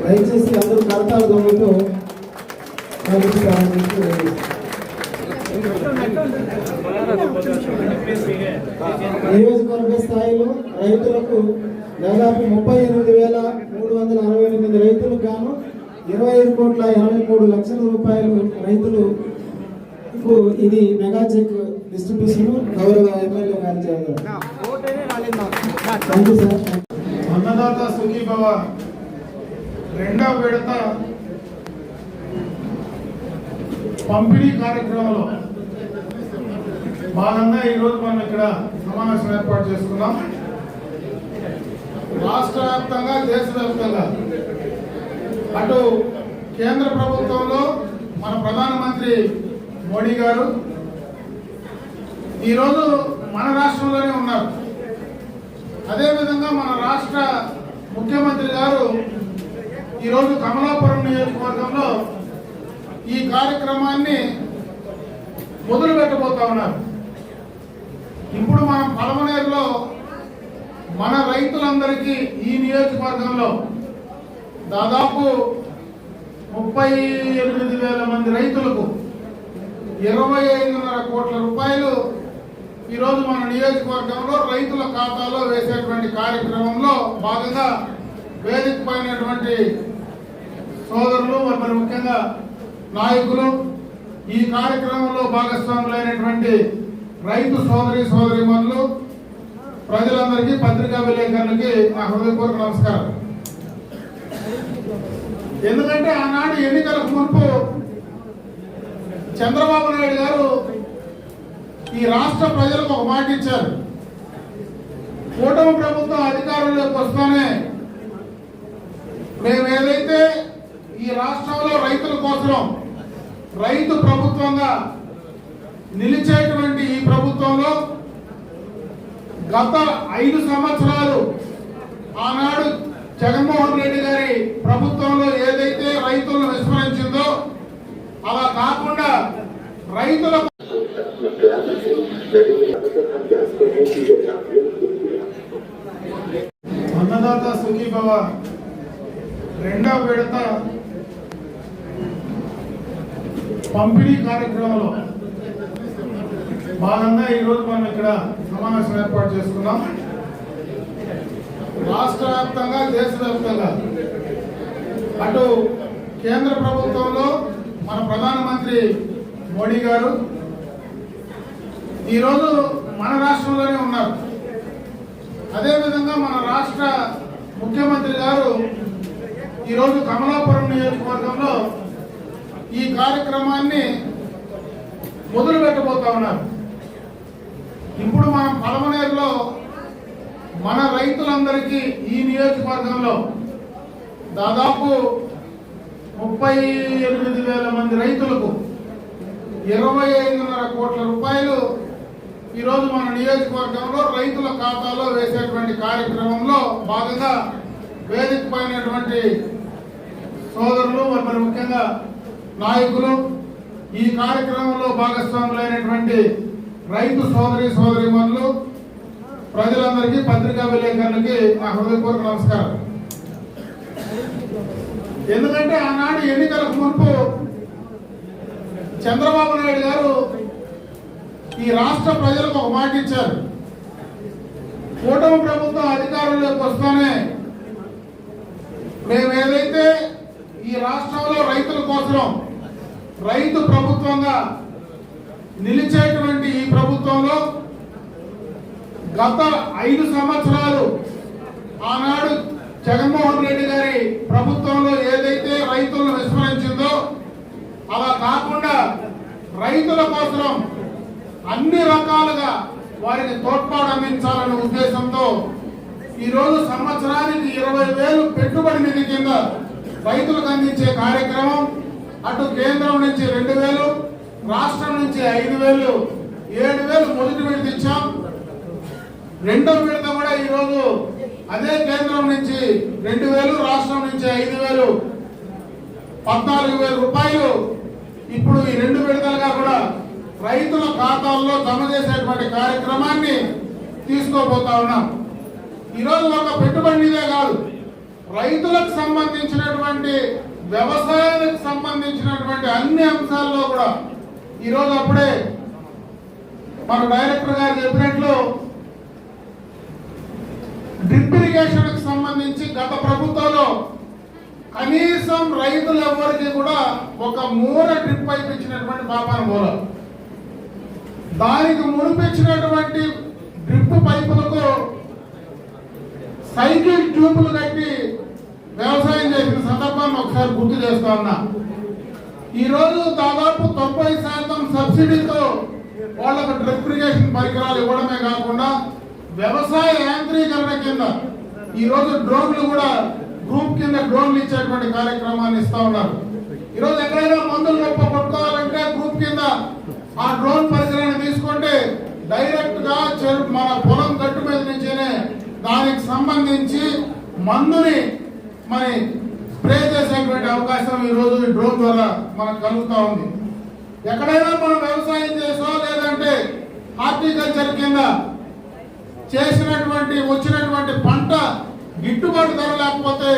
దయచేసి అందరూ కరతాలు దొంగతో నియోజకవర్గ స్థాయిలో రైతులకు దాదాపు ముప్పై ఎనిమిది వేల మూడు వందల అరవై ఎనిమిది రైతులకు గాను ఇరవై ఐదు కోట్ల ఎనభై మూడు లక్షల రూపాయలు రైతులు కు ఇది మెగా చెక్ డిస్ట్రిబ్యూషన్ గౌరవ ఎమ్మెల్యే గారు చేయాలి అన్నదాత సుఖీభవ రెండవ విడత పంపిణీ కార్యక్రమంలో భాగంగా ఈరోజు మనం ఇక్కడ సమావేశం ఏర్పాటు చేసుకున్నాం. రాష్ట్ర వ్యాప్తంగా దేశవ్యాప్తంగా అటు కేంద్ర ప్రభుత్వంలో మన ప్రధానమంత్రి మోడీ గారు ఈరోజు మన రాష్ట్రంలోనే ఉన్నారు. అదేవిధంగా మన రాష్ట్ర ముఖ్యమంత్రి గారు ఈరోజు కమలాపురం నియోజకవర్గంలో ఈ కార్యక్రమాన్ని మొదలు పెట్టబోతా ఉన్నారు. ఇప్పుడు మనం పలమనేరులో మన రైతులందరికీ ఈ నియోజకవర్గంలో దాదాపు ముప్పై ఎనిమిది వేల మంది రైతులకు ఇరవై ఐదున్నర ఈరోజు మన నియోజకవర్గంలో రైతుల ఖాతాలో వేసేటువంటి కార్యక్రమంలో భాగంగా వేదిక పైనటువంటి సోదరులు మరి ముఖ్యంగా నాయకులు ఈ కార్యక్రమంలో భాగస్వాములైనటువంటి రైతు సోదరి సోదరిమణులు ప్రజలందరికీ పత్రికా విలేకరులకి నా హృదయపూర్వక నమస్కారం. ఎందుకంటే ఆనాడు ఎన్నికలకు మునుపు చంద్రబాబు నాయుడు గారు ఈ రాష్ట్ర ప్రజలకు ఒక మాట ఇచ్చారు. కూటమి ప్రభుత్వం అధికారంలోకి వస్తానే మేము ఏదైతే ఈ రాష్ట్రంలో రైతుల కోసం రైతు ప్రభుత్వంగా నిలిచేటువంటి ఈ ప్రభుత్వంలో గత ఐదు సంవత్సరాలు ఆనాడు జగన్మోహన్ రెడ్డి గారి ప్రభుత్వంలో ఏదైతే రైతులను విస్మరించిందో అలా కాకుండా రైతుల అన్నదాత సుఖీభవ రెండవ విడత పంపిణీ కార్యక్రమంలో భాగంగా ఈరోజు మనం ఇక్కడ సమావేశం ఏర్పాటు చేసుకున్నాం. రాష్ట్ర వ్యాప్తంగా దేశవ్యాప్తంగా అటు కేంద్ర ప్రభుత్వంలో మన ప్రధానమంత్రి మోడీ గారు ఈరోజు మన రాష్ట్రంలోనే ఉన్నారు. అదేవిధంగా మన రాష్ట్ర ముఖ్యమంత్రి గారు ఈరోజు కమలాపురం నియోజకవర్గంలో ఈ కార్యక్రమాన్ని మొదలు పెట్టబోతా ఉన్నారు. ఇప్పుడు మనం పలమనేరులో మన రైతులందరికీ ఈ నియోజకవర్గంలో దాదాపు ముప్పై ఎనిమిది వేల మంది రైతులకు ఇరవై ఐదున్నర కోట్ల రూపాయలు ఈరోజు మన నియోజకవర్గంలో రైతుల ఖాతాలో వేసేటువంటి కార్యక్రమంలో భాగంగా వేదిక పైనటువంటి సోదరులు మరి ముఖ్యంగా నాయకులు ఈ కార్యక్రమంలో భాగస్వాములైనటువంటి రైతు సోదరి సోదరిమణులు ప్రజలందరికీ పత్రికా విలేకరులకి నా హృదయపూర్వక నమస్కారం. ఎందుకంటే ఆనాడు ఎన్నికలకు మునుపు చంద్రబాబు నాయుడు గారు ఈ రాష్ట్ర ప్రజలకు ఒక మాట ఇచ్చారు. కూటమి ప్రభుత్వం అధికారంలోకి వస్తానే మేము ఏదైతే ఈ రాష్ట్రంలో రైతుల కోసం రైతు ప్రభుత్వంగా నిలిచేటువంటి ఈ ప్రభుత్వంలో గత ఐదు సంవత్సరాలు ఆనాడు జగన్మోహన్ రెడ్డి గారి ప్రభుత్వంలో ఏదైతే రైతులను విస్మరించిందో అలా కాకుండా రైతుల కోసం అన్ని రకాలుగా వారికి తోడ్పాటు అందించాలనే ఉద్దేశంతో ఈరోజు సంవత్సరానికి ఇరవై వేలు పెట్టుబడి నిధి కింద రైతులకు అందించే కార్యక్రమం అటు కేంద్రం నుంచి రెండు వేలు రాష్ట్రం నుంచి ఐదు వేలు ఏడు వేలు మొదటి విడత ఇచ్చాం. రెండో విడత కూడా ఈరోజు అదే కేంద్రం నుంచి రెండు వేలు రాష్ట్రం నుంచి ఐదు వేలు పద్నాలుగు వేల రూపాయలు. ఇప్పుడు ఈ రెండు విడతలుగా కూడా రైతుల ఖాతాల్లో జమ చేసేటువంటి కార్యక్రమాన్ని తీసుకోబోతా ఉన్నాం. ఈరోజు ఒక పెట్టుబడిదే కాదు రైతులకు సంబంధించినటువంటి వ్యవసాయానికి సంబంధించినటువంటి అన్ని అంశాల్లో కూడా ఈరోజు అప్పుడే మన డైరెక్టర్ గారు చెప్పినట్లు డ్రిప్ ఇరిగేషన్కి సంబంధించి గత ప్రభుత్వంలో కనీసం రైతులు ఎవరికి కూడా ఒక మూర డ్రిప్ పైప్ ఇచ్చినటువంటి మూలం దానికి మునిపించినటువంటి డ్రిప్ పైపులకు సైకిల్ ట్యూబులు కట్టి వ్యవసాయం చేసిన సందర్భాన్ని ఒకసారి గుర్తు చేస్తా ఉన్నా. ఈ రోజు దాదాపు తొంభై శాతం సబ్సిడీతో వాళ్ళకు డ్రిప్ ఇరిగేషన్ పరికరాలు ఇవ్వడమే కాకుండా వ్యవసాయ యాంత్రీకరణ కింద ఈ రోజు డ్రోన్లు కూడా గ్రూప్ కింద డ్రోన్లు ఇచ్చేటువంటి కార్యక్రమాన్ని ఇస్తా ఉన్నారు. ఈ రోజు ఎక్కడైనా మందులు గొప్ప కొట్టుకోవాలంటే గ్రూప్ కింద ఆ డ్రోన్ అంటే డైరెక్ట్గా మన పొలం గట్టు మీద నుంచేనే దానికి సంబంధించి మందుని మరి స్ప్రే చేసేటువంటి అవకాశం ఈ రోజు ఈ డ్రోన్ ద్వారా మనకు కలుగుతా ఉంది. ఎక్కడైనా మనం వ్యవసాయం చేసో లేదంటే హార్టికల్చర్ కింద చేసినటువంటి వచ్చినటువంటి పంట గిట్టుబాటు ధర లేకపోతే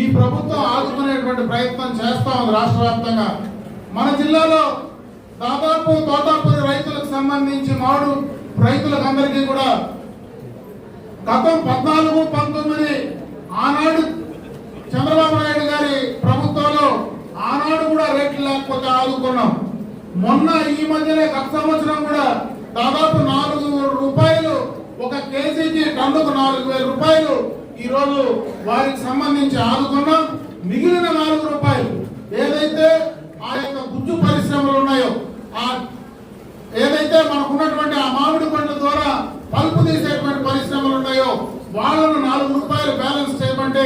ఈ ప్రభుత్వం ఆదుకునేటువంటి ప్రయత్నం చేస్తా ఉంది రాష్ట్ర వ్యాప్తంగా. మన జిల్లాలో దాదాపు తోటాపూరి రైతులకు సంబంధించి మాడు రైతులకు అందరికీ కూడా గతం పద్నాలుగు పంతొమ్మిది ఆనాడు చంద్రబాబు నాయుడు గారి ప్రభుత్వంలో ఆనాడు కూడా రేట్లు లేకపోతే ఆదుకున్నాం. మొన్న ఈ మధ్యనే గత సంవత్సరం కూడా దాదాపు నాలుగు రూపాయలు ఒక కేజీకి టన్నుకు నాలుగు వేల రూపాయలు ఈ రోజు వారికి సంబంధించి ఆదుకున్నాం. మిగిలిన నాలుగు రూపాయలు ఏదైతే ఆ యొక్క గుజ్జు పరిశ్రమలు ఉన్నాయి ఏదైతే మనకు ఉన్నటువంటి ఆ మామిడి పండ్ల ద్వారా పల్పు తీసేటువంటి పరిశ్రమలు ఉన్నాయో వాళ్ళను నాలుగు రూపాయలు బ్యాలెన్స్ చేయమంటే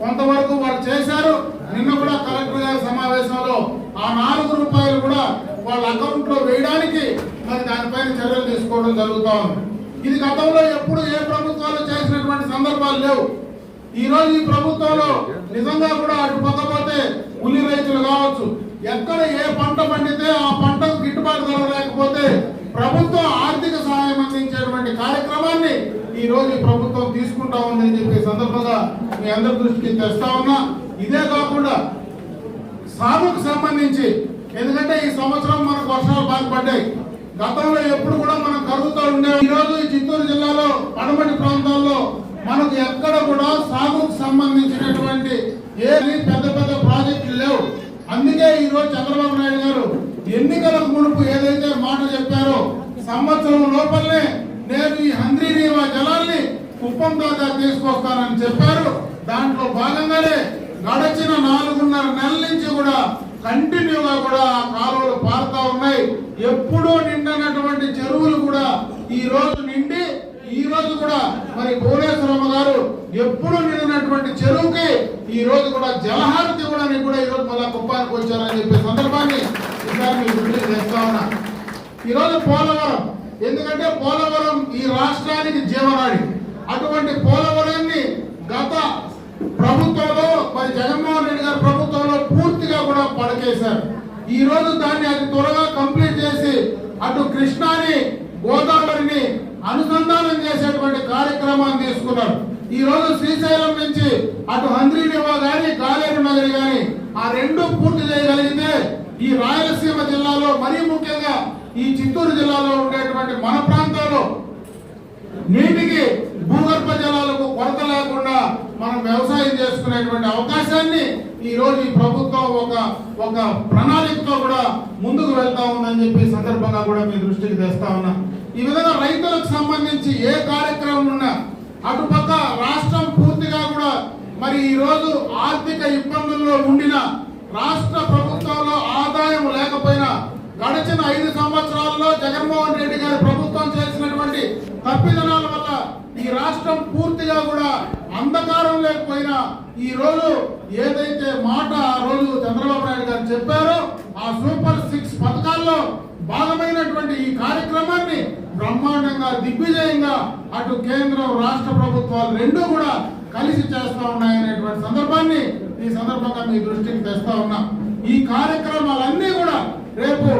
కొంతవరకు వాళ్ళు చేశారు. నిన్న కూడా కలెక్టర్ గారి సమావేశంలో ఆ నాలుగు రూపాయలు కూడా వాళ్ళ అకౌంట్లో వేయడానికి మరి దానిపైన చర్యలు తీసుకోవడం జరుగుతా ఉంది. ఇది గతంలో ఎప్పుడు ఏ ప్రభుత్వాలు చేసినటువంటి సందర్భాలు లేవు. ఈ రోజు ఈ ప్రభుత్వంలో నిజంగా కూడా అటు పక్కపోతే ఉల్లి రైతులు కావచ్చు. ఎక్కడ ఏ పంట పండితే ఆ పంటకు గిట్టుబాటు ధర లేకపోతే ప్రభుత్వం ఆర్థిక సహాయం అందించేటువంటి కార్యక్రమాన్ని ఈ రోజు ప్రభుత్వం తీసుకుంటా ఉందని చెప్పే సందర్భంగా మీ అందరి దృష్టికి తెస్తా ఉన్నా. ఇదే కాకుండా సాగుకు సంబంధించి ఎందుకంటే ఈ సంవత్సరం మనకు వర్షాలు బాగుపడ్డాయి గతంలో ఎప్పుడు కూడా మనం కరుగుతూ ఉండే ఈ రోజు ఈ చిత్తూరు జిల్లాలో పడమటి ప్రాంతాల్లో మనకు ఎక్కడ కూడా సాగుకు సంబంధించినటువంటి ఏది పెద్ద పెద్ద ప్రాజెక్టులు లేవు. అందుకే ఈరోజు చంద్రబాబు నాయుడు గారు ఎన్నికలకు మునుపు ఏదైతే మాట చెప్పారో సంవత్సరం లోపలనే నేను ఈ హంద్రీనీవా జలాల్ని కుప్పం దాకా తీసుకొస్తానని చెప్పారు. దాంట్లో భాగంగానే గడచిన నాలుగున్నర నెలల నుంచి కూడా కంటిన్యూగా కూడా కాలువలు పారుతా ఉన్నాయి. ఎప్పుడూ నిండనటువంటి చెరువులు కూడా ఈ రోజు నిండి ఈ రోజు కూడా మరి భువనేశ్వరమ్మ గారు ఎప్పుడు నిండినటువంటి చెరువుకి ఈ రోజు కూడా జలహారతి ఇవ్వడానికి కూడా ఈ రోజు మళ్ళా కుప్పానికి వచ్చారని చెప్పే సందర్భాన్ని ఈసారి మీకు చేస్తా ఉన్నా. ఈరోజు పోలవరం ఎందుకంటే పోలవరం ఈ రాష్ట్రానికి జీవనాడి. అటువంటి పోలవరాన్ని గత ప్రభుత్వంలో మరి జగన్మోహన్ రెడ్డి గారి ప్రభుత్వంలో పూర్తిగా కూడా పడకేశారు. ఈ రోజు దాన్ని అది త్వరగా కంప్లీట్ చేసి అటు కృష్ణాని గోదావరిని అనుసంధానం చేసేటువంటి కార్యక్రమాన్ని తీసుకున్నారు. ఈ రోజు శ్రీశైలం నుంచి అటు హంద్రీనివా గాని గాలేరు నగరి గాని ఆ రెండు పూర్తి చేయగలిగితే ఈ రాయలసీమ జిల్లాలో మరీ ముఖ్యంగా ఈ చిత్తూరు జిల్లాలో ఉండేటువంటి మన ప్రాంతంలో నీటికి భూగర్భ జలాలకు కొరత లేకుండా మనం వ్యవసాయం చేసుకునేటువంటి అవకాశాన్ని ఈ రోజు ఈ ప్రభుత్వం ఒక ఒక ప్రణాళికతో కూడా ముందుకు వెళ్తా ఉందని చెప్పి సందర్భంగా కూడా మీ దృష్టికి తెస్తా ఉన్నా. ఈ విధంగా రైతులకు సంబంధించి ఏ కార్యక్రమం ఉన్నా అటుపక్క రాష్ట్రం పూర్తిగా కూడా మరి ఈరోజు ఆర్థిక ఇబ్బందుల్లో ఉండిన రాష్ట్ర ప్రభుత్వంలో ఆదాయం లేకపోయినా గడిచిన ఐదు సంవత్సరాల్లో జగన్మోహన్ రెడ్డి గారి ప్రభుత్వం చేసినటువంటి తప్పిదనాల వల్ల ఈ రాష్ట్రం పూర్తిగా కూడా అంధకారం లేకపోయినా ఈ రోజు ఏదైతే మాట ఆ రోజు చంద్రబాబు నాయుడు గారు చెప్పారో ఆ సూపర్ సిక్స్ పథకాల్లో భాగమైనటువంటి ఈ కార్యక్రమాన్ని బ్రహ్మాండంగా దిగ్విజయంగా అటు కేంద్రం రాష్ట్ర ప్రభుత్వాలు రెండూ కూడా కలిసి చేస్తూ ఉన్నాయనేటువంటి సందర్భాన్ని ఈ సందర్భంగా మీ దృష్టికి తెస్తా ఉన్నా. ఈ కార్యక్రమాలన్నీ కూడా రేపు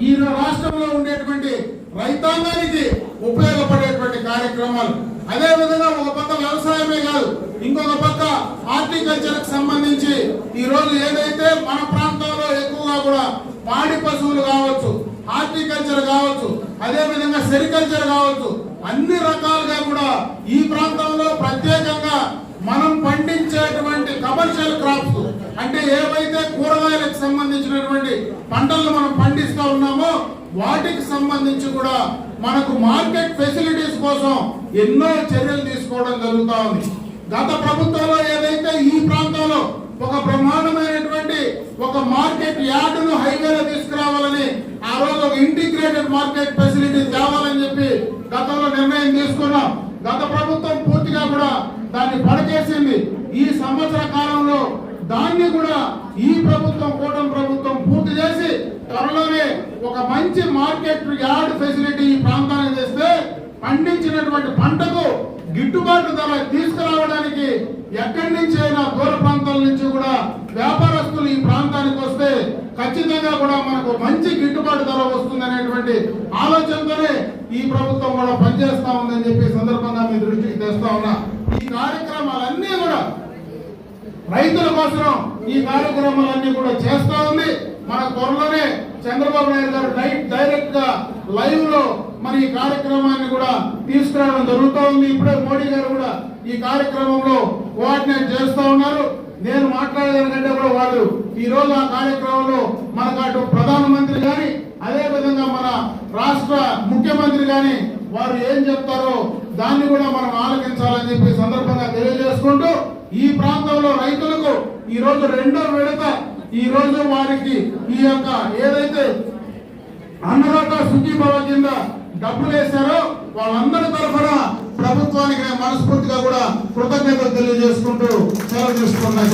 ఈ రాష్ట్రంలో ఉండేటువంటి రైతాంగానికి ఉపయోగపడేటువంటి కార్యక్రమాలు. అదే విధంగా ఒక పక్క వ్యవసాయమే కాదు ఇంకొక పక్క హార్టికల్చర్ సంబంధించి ఈ రోజు ఏదైతే మన ప్రాంతంలో ఎక్కువగా కూడా పాడి పశువులు కావచ్చు హార్టికల్చర్ కావచ్చు అదే విధంగా సెరికల్చర్ కావచ్చు అన్ని రకాలుగా కూడా ఈ ప్రాంతంలో ప్రత్యేకంగా మనం పండించేటువంటి కమర్షియల్ క్రాప్స్ అంటే ఏవైతే కూరగాయలకు సంబంధించినటువంటి పంటలను మనం పండిస్తూ ఉన్నామో వాటికి సంబంధించి కూడా మనకు మార్కెట్ ఫెసిలిటీస్ కోసం ఎన్నో చర్యలు తీసుకోవడం జరుగుతా ఉంది. గత ప్రభుత్వంలో ఏదైతే ఈ ప్రాంతంలో ఒక బ్రహ్మాండమైనటువంటి ఒక మార్కెట్ యార్డును హైవేలో తీసుకురావాలని ఆ రోజు ఒక ఇంటిగ్రేటెడ్ మార్కెట్ ఫెసిలిటీ తేవాలని చెప్పి గతంలో నిర్ణయం తీసుకున్నాం. గత ప్రభుత్వం పూర్తిగా కూడా దాన్ని పడచేసింది ఈ సంవత్సర కాలంలో దాన్ని కూడా ఈ ప్రభుత్వం కూటమి ప్రభుత్వం పూర్తి చేసి త్వరలోనే ఒక మంచి మార్కెట్ యార్డ్ ఫెసిలిటీ ఈ ప్రాంతానికి తెస్తే పండించినటువంటి పంటకు గిట్టుబాటు ధర తీసుకురావడానికి ఎక్కడి నుంచి అయినా దూర ప్రాంతాల నుంచి కూడా వ్యాపారస్తులు ఈ ప్రాంతానికి వస్తే ఖచ్చితంగా కూడా మనకు మంచి గిట్టుబాటు ధర వస్తుంది అనేటువంటి ఆలోచనతోనే ఈ ప్రభుత్వం కూడా పనిచేస్తా ఉందని చెప్పి సందర్భంగా మీ దృష్టికి తెస్తా ఉన్నా. కార్యక్రమాలన్నీ కూడా రైతుల కోసం ఈ కార్యక్రమాలన్నీ కూడా చేస్తా ఉంది. మన త్వరలోనే చంద్రబాబు నాయుడు గారు డై- డైరెక్ట్గా లైవ్లో మరి ఈ కార్యక్రమాన్ని కూడా తీసుకురావడం జరుగుతూ ఉంది. ఇప్పుడే మోడీ గారు కూడా ఈ కార్యక్రమంలో కోఆర్డినేట్ చేస్తూ ఉన్నారు. నేను మాట్లాడేదానికంటే కూడా వాళ్ళు ఈ రోజు ఆ కార్యక్రమంలో మనకు అటు ప్రధానమంత్రి గాని అదే విధంగా మన రాష్ట్ర ముఖ్యమంత్రి గాని వారు ఏం చెప్తారో దాన్ని కూడా మనం ఆలకించాలని చెప్పి సందర్భంగా తెలియజేసుకుంటూ ఈ ప్రాంతంలో రైతులకు ఈ రోజు రెండో విడత. ఈ రోజు వారికి ఈ యొక్క ఏదైతే అన్నదాత సుఖీభవ కింద డబ్బులు వేశారో వాళ్ళందరి తరఫున ప్రభుత్వానికి నేను మనస్ఫూర్తిగా కూడా కృతజ్ఞతలు తెలియజేసుకుంటూ సెలవు తీసుకున్నా.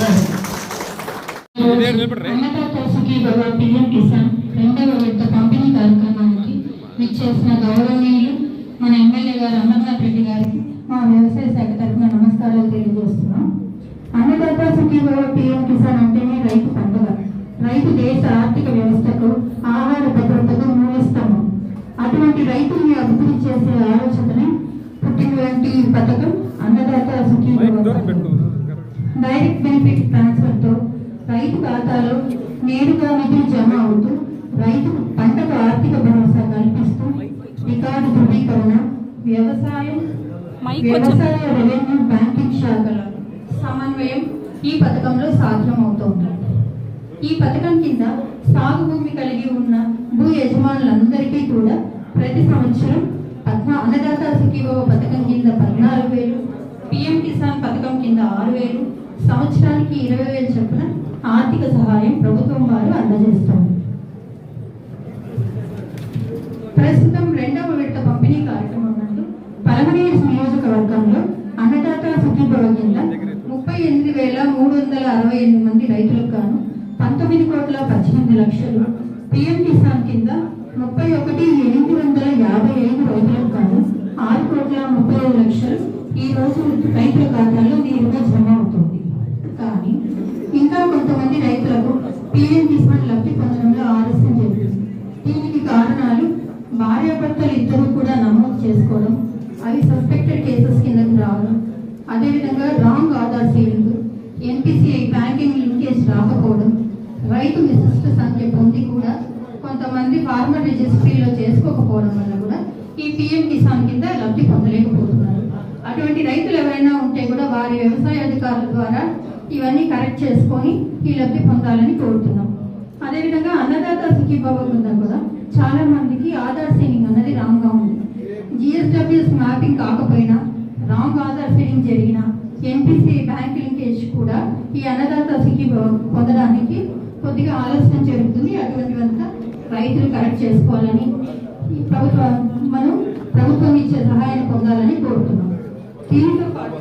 అన్నదాత సుఖీభవ పిఎం కిసాన్ రెండవ విడత పంపిణీ కార్యక్రమానికి విచ్చేసిన గౌరవనీయులు మన ఎమ్మెల్యే గారు అమర్నాథ్ రెడ్డి గారికి మా వ్యవసాయ శాఖ తరఫున నమస్కారాలు తెలియజేస్తున్నాం. అన్నదాత సుఖీభవ పిఎం కిసాన్ అంటేనే రైతు పండుగ. రైతు దేశ ఆర్థిక వ్యవస్థకు ఆహార భద్రతకు మూలస్తంభం అటువంటి రైతుల్ని అభివృద్ధి చేసే ఆలోచననే పుట్టినటువంటి పథకం అన్నదాత సుఖీభవ. డైరెక్ట్ బెనిఫిట్ ట్రాన్స్ఫర్తో రైతు ఖాతాలో నేరుగా నిధులు జమ అవుతూ రైతుకు పంటకు ఆర్థిక వ్యవసాయం వ్యవసాయ రెవెన్యూ బ్యాంకింగ్ శాఖల సమన్వయం ఈ పథకంలో సాధ్యమవుతోంది. ఈ పథకం కింద సాగు భూమి కలిగి ఉన్న భూ యజమానులందరికీ కూడా ప్రతి సంవత్సరం పద్నా అన్నదాత సుఖీభవ పథకం కింద పద్నాలుగు వేలు పిఎం కిసాన్ పథకం కింద ఆరు వేలు సంవత్సరానికి ఇరవై వేలు చొప్పున ఆర్థిక సహాయం ప్రభుత్వం వారు అందజేస్తోంది. ప్రస్తుతం రెండవ విడత పంపిణీ కార్యక్రమం పలమనేరు నియోజకవర్గంలో అన్నదాత సుఖీభవ కింద ముప్పై ఎనిమిది వేల మూడు వందల అరవై ఎనిమిది మంది రైతులకు గాను పంతొమ్మిది కోట్ల పద్దెనిమిది లక్షలు. పిఎం కిసాన్ కింద ముప్పై ఒకటి ఎనిమిది వందల యాభై ఐదు రైతులకు గాను ఆరు కోట్ల ముప్పై ఐదు లక్షలు ఈ రోజు రైతుల ఖాతాల్లో నేరుగా జమ అవుతుంది. కానీ ఇంకా కొంతమంది రైతులకు పిఎం కిసాన్ లబ్ధి పొందడంలో ఆలస్యం జరిగింది దీనికి కారణాలు భార్యాభర్తలు ఇద్దరు కూడా నమోదు చేసుకోవడం కేసెస్ కిందకు రావడం. అదేవిధంగా wrong Aadhaar seeding NPCI banking linkage రాకపోవడం రైతు విశిష్ట సంఖ్య పొంది కూడా. కొంతమంది ఫార్మర్ రిజిస్ట్రీలో చేసుకోకపోవడం వల్ల కూడా ఈ పిఎం కిసాన్ కింద లబ్ధి పొందలేకపోతున్నారు. అటువంటి రైతులు ఎవరైనా ఉంటే కూడా వారి వ్యవసాయ అధికారుల ద్వారా ఇవన్నీ కరెక్ట్ చేసుకొని ఈ లబ్ధి పొందాలని కోరుతున్నాం. అదేవిధంగా అన్నదాత సుఖీభావ కింద కూడా చాలా మంది ఆధార్ సీలింగ్ అన్నది రాంగ్గా ఉంది జిఎస్డబ్ల్యూఎస్ కాకపోయినా రాంగ్ ఆధార్ సీలింగ్ జరిగిన ఎన్పిసి బ్యాంక్ లింకేజ్ కూడా ఈ అన్నదాత సిక్కి పొందడానికి కొద్దిగా ఆలస్యం జరుగుతుంది. అటువంటివంతా రైతులు కరెక్ట్ చేసుకోవాలని ప్రభుత్వ మనం ప్రభుత్వం ఇచ్చే సహాయాన్ని పొందాలని కోరుతున్నాం. దీనితో పాటు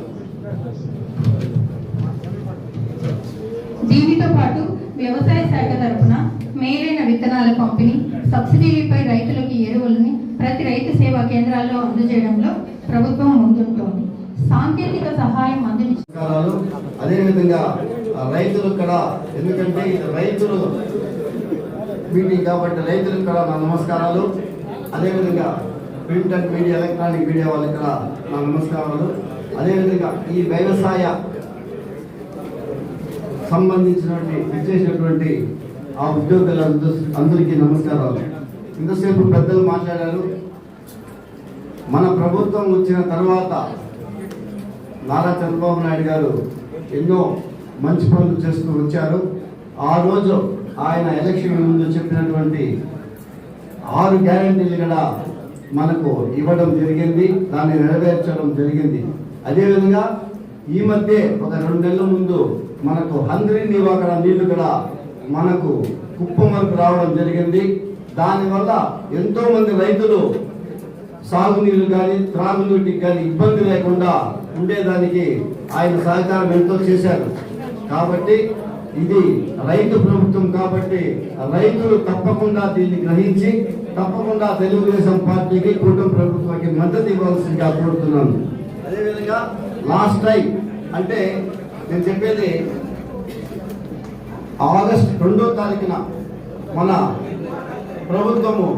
దీనితో పాటు వ్యవసాయ శాఖ తరపున మేలైన విత్తనాల పంపిణీ సబ్సిడీలపై రైతులకు ఎరువులని ప్రతి రైతు సేవా కేంద్రాల్లో అందజేయడంలో ప్రభుత్వం ముందుంటోంది. సాంకేతిక సహాయం అందించారు అదేవిధంగా రైతులు కూడా ఎందుకంటే రైతులు మీటింగ్ కాబట్టి రైతులకు కూడా నా నమస్కారాలు. అదేవిధంగా print and media electronic media వాళ్ళకి కూడా నా నమస్కారాలు. అదేవిధంగా ఈ వ్యవసాయ సంబంధించినటువంటి ఇచ్చేసినటువంటి ఆ ఉద్యోగులందరూ అందరికీ నమస్కారాలు. ఇంతసేపు పెద్దలు మాట్లాడారు. మన ప్రభుత్వం వచ్చిన తర్వాత నారా చంద్రబాబు నాయుడు గారు ఎన్నో మంచి పనులు చేస్తూ వచ్చారు. ఆ రోజు ఆయన ఎలక్షన్ ముందు చెప్పినటువంటి ఆరు గ్యారంటీలు కూడా మనకు ఇవ్వడం జరిగింది దాన్ని నెరవేర్చడం జరిగింది. అదేవిధంగా ఈ మధ్య ఒక రెండు నెలల ముందు మనకు హంద్రీ నివాకడ నీళ్ళు కూడా మనకు కుప్పం వరకు రావడం జరిగింది. దానివల్ల ఎంతో మంది రైతులు సాగునీళ్ళు కానీ త్రాగునీటికి కానీ ఇబ్బంది లేకుండా ఉండేదానికి ఆయన సహకారం ఎంతో చేశారు. కాబట్టి ఇది రైతు ప్రభుత్వం కాబట్టి రైతులు తప్పకుండా దీన్ని గ్రహించి తప్పకుండా తెలుగుదేశం పార్టీకి కూటమి ప్రభుత్వానికి మద్దతు ఇవ్వాల్సిందిగా కోరుతున్నాను. అదేవిధంగా లాస్ట్ టైం అంటే నేను చెప్పేది ఆగస్ట్ రెండో తారీఖున మన ప్రభుత్వము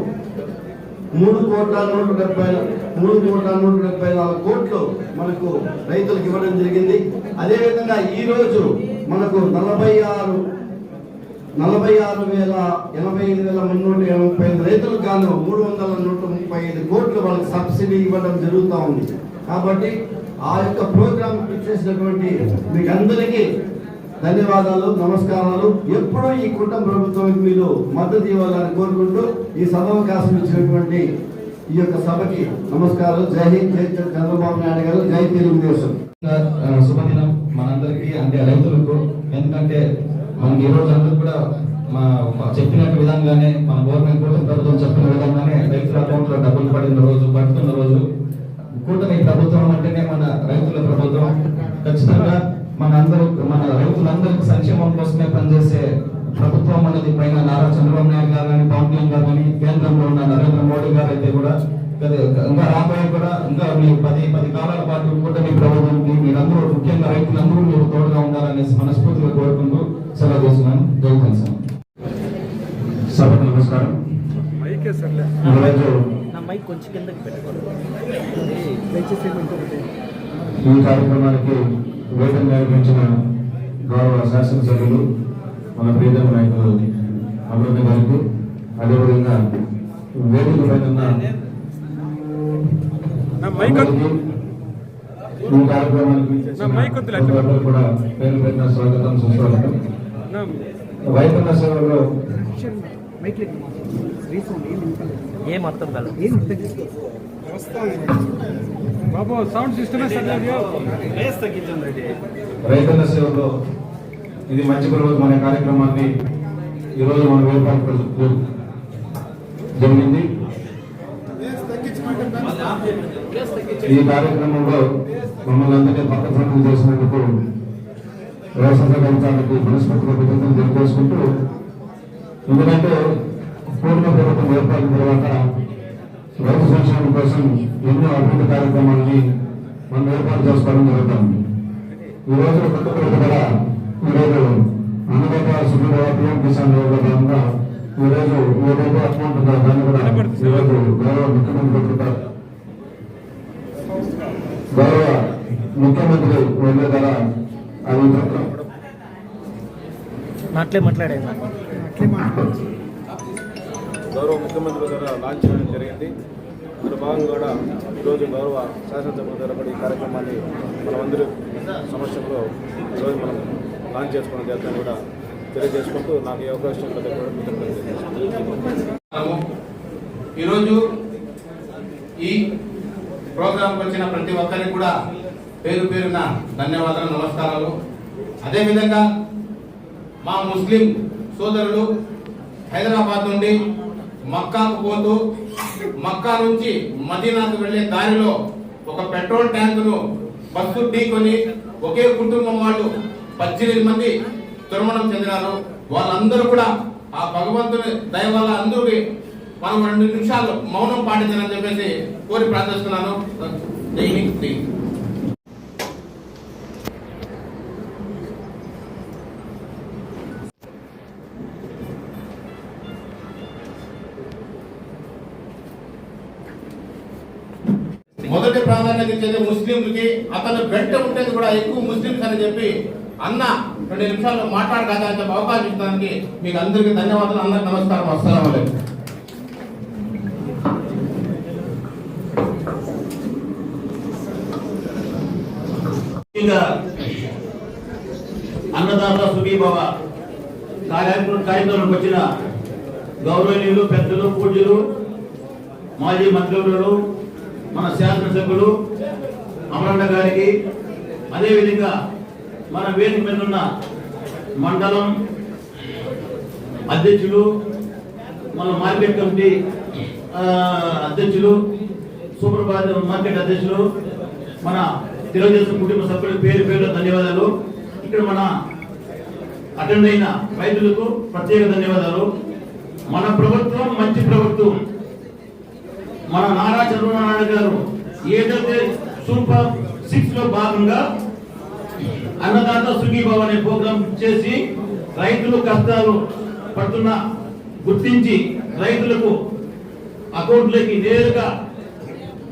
మూడు కోట్ల నూట డెబ్బై మూడు కోట్ల నూట డెబ్బై నాలుగు కోట్లు మనకు రైతులకు ఇవ్వడం జరిగింది. అదేవిధంగా ఈ రోజు మనకు నలభై ఆరు నలభై ఆరు వేల ఎనభై ఐదు వేల మున్నూట ఎనభై ఐదు రైతులకు గాను మూడు వందల నూట ముప్పై ఐదు కోట్లు వాళ్ళకి సబ్సిడీ ఇవ్వడం జరుగుతూ ఉంది. కాబట్టి ఆ యొక్క ప్రోగ్రామ్ చేసినటువంటి మీకు అందరికీ ధన్యవాదాలు నమస్కారాలు. ఎప్పుడూ ఈ కుటుంబ ప్రభుత్వానికి మీరు మద్దతు ఇవ్వాలని కోరుకుంటూ ఈ సదవకాశం ఇచ్చినటువంటి ఈ యొక్క సభకి నమస్కారాలు. జై హింద్ జై చంద్రబాబు నాయుడు గారు జై తెలుగుదేశం. శుభదినం మనందరికీ అంటే రైతులకు ఎందుకంటే మనకి ఈ రోజు అందరూ కూడా మా చెప్పిన చెప్పినట్టు విధంగానే మన గవర్నమెంట్ కూడా ప్రభుత్వం చెప్పిన విధంగానే రైతుల అకౌంట్లో డబ్బులు పడిన రోజు పడుతున్న రోజు కూటమి ప్రభుత్వం అంటేనే మన రైతుల ప్రభుత్వం. ఖచ్చితంగా మన అందరూ మన రైతులందరికీ సంక్షేమం కోసమే పనిచేసే ప్రభుత్వం అనేది పైన నారా చంద్రబాబు నాయుడు గారు కానీ పవన్ కళ్యాణ్ గారు కానీ కేంద్రంలో ఉన్న నరేంద్ర మోడీ గారు అయితే కూడా ఇంకా రాబోయే కూడా ఇంకా మీ పది పది కాలాల పాటు కూటమి ప్రభుత్వానికి మీరందరూ ముఖ్యంగా రైతులందరూ మీరు తోడుగా ఉండాలనేసి మనస్ఫూర్తిగా కోరుకుంటూ సెలవు చేస్తున్నాను జై హింద్ సభకు నమస్కారం. ఈరోజు నా మైక్ కొంచెం కిందకి పెట్టుకోండి. ఈ కార్యక్రమానికి వేదిక నిర్వహించిన గౌరవ శాసనసభ్యులు మన ప్రియతమ నాయకులు అమృత గారికి అదేవిధంగా వేదిక పైన ఉన్న ఈ కార్యక్రమానికి కూడా పేరు పెట్టిన స్వాగతం సుస్వాగతం. వైద్య సేవలో ఏం అర్థం కాలేదు. రైతన్న సేవలో ఇది మంచి ప్రభుత్వం అనే కార్యక్రమాన్ని ఈరోజు మనం ఏర్పాటు జరిగింది. ఈ కార్యక్రమంలో మమ్మల్ని అందరినీ పక్క పనులు చేసినందుకు వ్యవసాయ కవితాలకు మనస్ఫూర్తిగా కృతజ్ఞతలు తెలియజేసుకుంటూ ఎందుకంటే పూర్ణ ప్రభుత్వం ఏర్పడిన తర్వాత రైతు సంక్షేమం కోసం ఎన్నో అభివృద్ధి కార్యక్రమాలని మనం ఏర్పాటు చేసుకోవడం జరుగుతుంది. ఈ రోజు కొత్త కూడా ఈరోజు అన్నదాత సుఖదేవ పిఎం కిసాన్ భాగంగా ఈరోజు ఏదైతే అకౌంట్ ఉందో దాన్ని కూడా ఈరోజు గౌరవ ముఖ్యమంత్రి గారు గౌరవ ముఖ్యమంత్రి వెళ్ళే ధర అది అట్లే మాట్లాడే. గౌరవ ముఖ్యమంత్రి ద్వారా లాంచ్ చేయడం జరిగింది. అందులో భాగంగా కూడా ఈరోజు గౌరవ శాసనసభ ద్వారా కూడా ఈ కార్యక్రమాన్ని మనమందరూ సమస్యలో ఈరోజు మనం లాంచ్ చేసుకోవడం జరుగుతుందని కూడా తెలియజేసుకుంటూ నాకు ఈ అవకాశం ఈరోజు ఈ ప్రోగ్రాంకి వచ్చిన ప్రతి ఒక్కరికి కూడా పేరు పేరున ధన్యవాదాలు నమస్కారాలు. అదేవిధంగా మా ముస్లిం సోదరులు హైదరాబాద్ నుండి మక్కాకు పోతూ మక్కా నుంచి మదీనాకు వెళ్ళే దారిలో ఒక పెట్రోల్ ట్యాంకును బస్సు ఢీకొని ఒకే కుటుంబం వాళ్ళు పద్దెనిమిది మంది దుర్మరణం చెందినారు. వాళ్ళందరూ కూడా ఆ భగవంతుని దయ వల్ల అందరికి మనం రెండు నిమిషాలు మౌనం పాటించాలని చెప్పేసి కోరి ప్రార్థిస్తున్నాను. వెంట ఉండేది కూడా ఎక్కువ ముస్లింస్ అని చెప్పి అన్న రెండు నిమిషాలు మాట్లాడగా అని చెప్పి అవకాశం ఇచ్చడానికి మీకు అందరికీ ధన్యవాదాలు. అందరికి నమస్కారం. అస్సలం ముఖ్యంగా అన్నదాత సుఖీభవ కార్యక్రమం కార్యక్రమానికి వచ్చిన గౌరవనీయులు పెద్దలు పూజలు మాజీ మంత్రులు మన శాసనసభ్యులు అమరన్న గారికి అదేవిధంగా మన వేదిక మీద ఉన్న మండలం అధ్యక్షులు మన మార్కెట్ కమిటీ అధ్యక్షులు సూపర్ మార్కెట్ అధ్యక్షులు మన తెలుగుదేశం కుటుంబ సభ్యుల పేరు పేరు ధన్యవాదాలు. ఇక్కడ మన అటెండ్ అయిన రైతులకు ప్రత్యేక ధన్యవాదాలు. మన ప్రభుత్వం మంచి ప్రభుత్వం. మన నారా చంద్రబాబు నాయుడు గారు ఏదైతే సూపర్ సిక్స్లో భాగంగా అన్నదాత సుఖీభావ అనే ప్రోగ్రాం చేసి రైతులు కష్టాలు పడుతున్న గుర్తించి రైతులకు అకౌంట్లోకి నేరుగా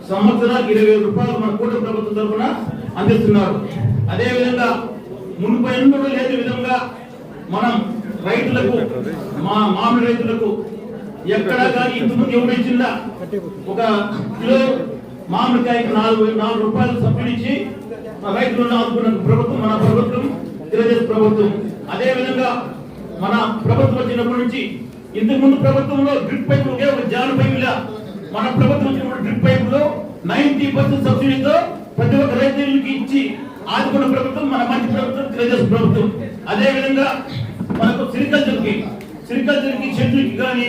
సంవత్సరానికి ఇరవై వేల రూపాయలు మన కూటమి ప్రభుత్వం తరఫున అందిస్తున్నారు. అదేవిధంగా మునుపు ఎన్నడూ లేని విధంగా మనం రైతులకు మా మామిడి రైతులకు ఎక్కడ కానీ ఇంతకుముందు ఎవరు ఇచ్చిందా ఒక కిలో మామిడికాయకి నాలుగు నాలుగు రూపాయలు సబ్సిడీ ఇచ్చి రైతులను ఆదుకున్న ప్రభుత్వం మన ప్రభుత్వం తెలుగుదేశం ప్రభుత్వం. అదే విధంగా మన ప్రభుత్వం వచ్చినప్పటి నుంచి ఇంతకు ముందు ప్రభుత్వంలో డ్రిప్ పైపు ఒకే ఒక జాను పైపులా మన ప్రభుత్వం వచ్చినప్పుడు డ్రిప్ పైపులో నైన్టీ పర్సెంట్ సబ్సిడీతో ప్రతి ఒక్క రైతులకి ఇచ్చి ఆదుకున్న ప్రభుత్వం మన మంచి ప్రభుత్వం తెలుగుదేశం ప్రభుత్వం. అదే విధంగా మనకు సిరికల్చర్కి సిరికల్చర్కి చెట్లకి కానీ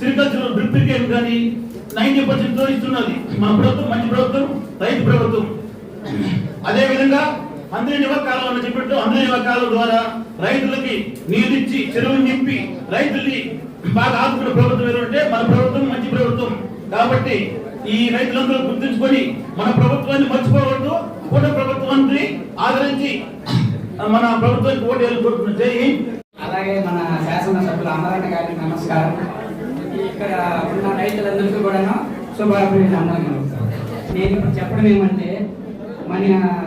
సిరికల్చర్ డ్రిప్ ఇరిగేషన్ కానీ నైన్టీ పర్సెంట్తో ఇస్తున్నది. మన ప్రభుత్వం మంచి ప్రభుత్వం రైతు ప్రభుత్వం. అదే విధంగా అందరి నివకాలం అని చెప్పినట్టు అందరి నివకాలం ద్వారా రైతులకి నీరు ఇచ్చి నింపి రైతుల్ని బాగా ఆదుకున్న ప్రభుత్వం ఏంటంటే మన ప్రభుత్వం మంచి ప్రభుత్వం. కాబట్టి ఈ రైతులందరూ గుర్తుంచుకొని మన ప్రభుత్వాన్ని మర్చిపోవద్దు. కూడా ప్రభుత్వాన్ని ఆదరించి మన ప్రభుత్వానికి ఓటు వేయాలనుకుంటున్నాం కోరుకుంటున్నాం అలాగే మన శాసనసభ్యులు అమరన్న గారికి నమస్కారం. ఇక్కడ ఉన్న రైతులందరికీ కూడా శుభాభినందనలు నేను ఇప్పుడు చెప్పడం ఏమంటే మన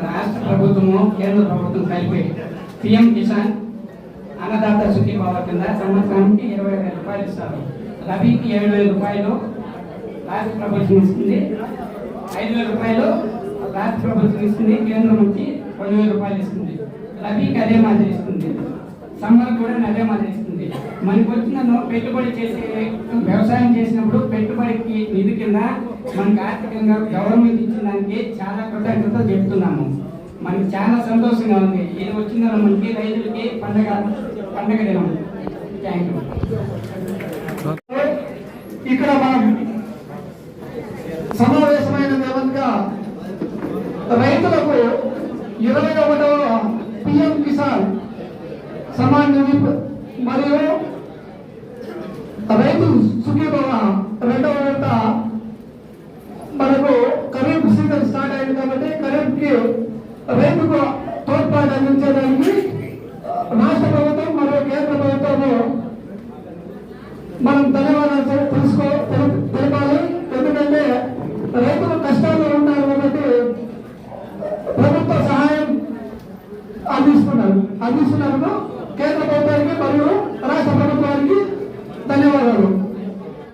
రాష్ట్ర ప్రభుత్వము కేంద్ర ప్రభుత్వం కలిపి పిఎం కిసాన్ అన్నదాత సుఖీభావ కింద సంవత్సరానికి ఇరవై వేల రూపాయలు ఇస్తారు. రబీకి ఏడు వేల రూపాయలు రాష్ట్ర ప్రభుత్వం ఇస్తుంది. ఐదు వేల రూపాయలు రాష్ట్ర ప్రభుత్వం ఇస్తుంది. కేంద్రం నుంచి రెండు వేల రూపాయలు ఇస్తుంది. రబీకి అదే మాదిరి ఇస్తుంది. సమ్మర్ కూడా అదే మాదిరి మనకు వచ్చిన పెట్టుబడి చేసే వ్యవసాయం చేసినప్పుడు పెట్టుబడికి నిధి కింద మనకి ఆర్థికంగా గవర్నమెంట్ ఇచ్చిన దానికి చాలా కృతజ్ఞత చెప్తున్నాము. మనకి చాలా సంతోషంగా ఉంది. ఇది వచ్చిన మనకి రైతులకి పండగ పండగ దినం. థ్యాంక్ యూ ఇక్కడ మనం సమావేశమైన విధంగా రైతులకు ఇరవై ఒకటవ పిఎం కిసాన్ సమాన్ నిధి మరియు రైతు సుఖీభవ రెండవ విడత మనకు ఖరీఫ్ సీజన్ స్టార్ట్ అయింది కాబట్టి ఖరీఫ్కి రైతుకు తోడ్పాటు అందించడానికి రాష్ట్ర ప్రభుత్వం మరియు కేంద్ర ప్రభుత్వం మనం ధన్యవాదాలు తెలుసుకో తెలపాలి. ఎందుకంటే రైతులు కష్టాల్లో ఉన్నారు కాబట్టి ప్రభుత్వ సహాయం అందిస్తున్నారు. అందిస్తున్నారు. కేంద్ర ప్రభుత్వానికి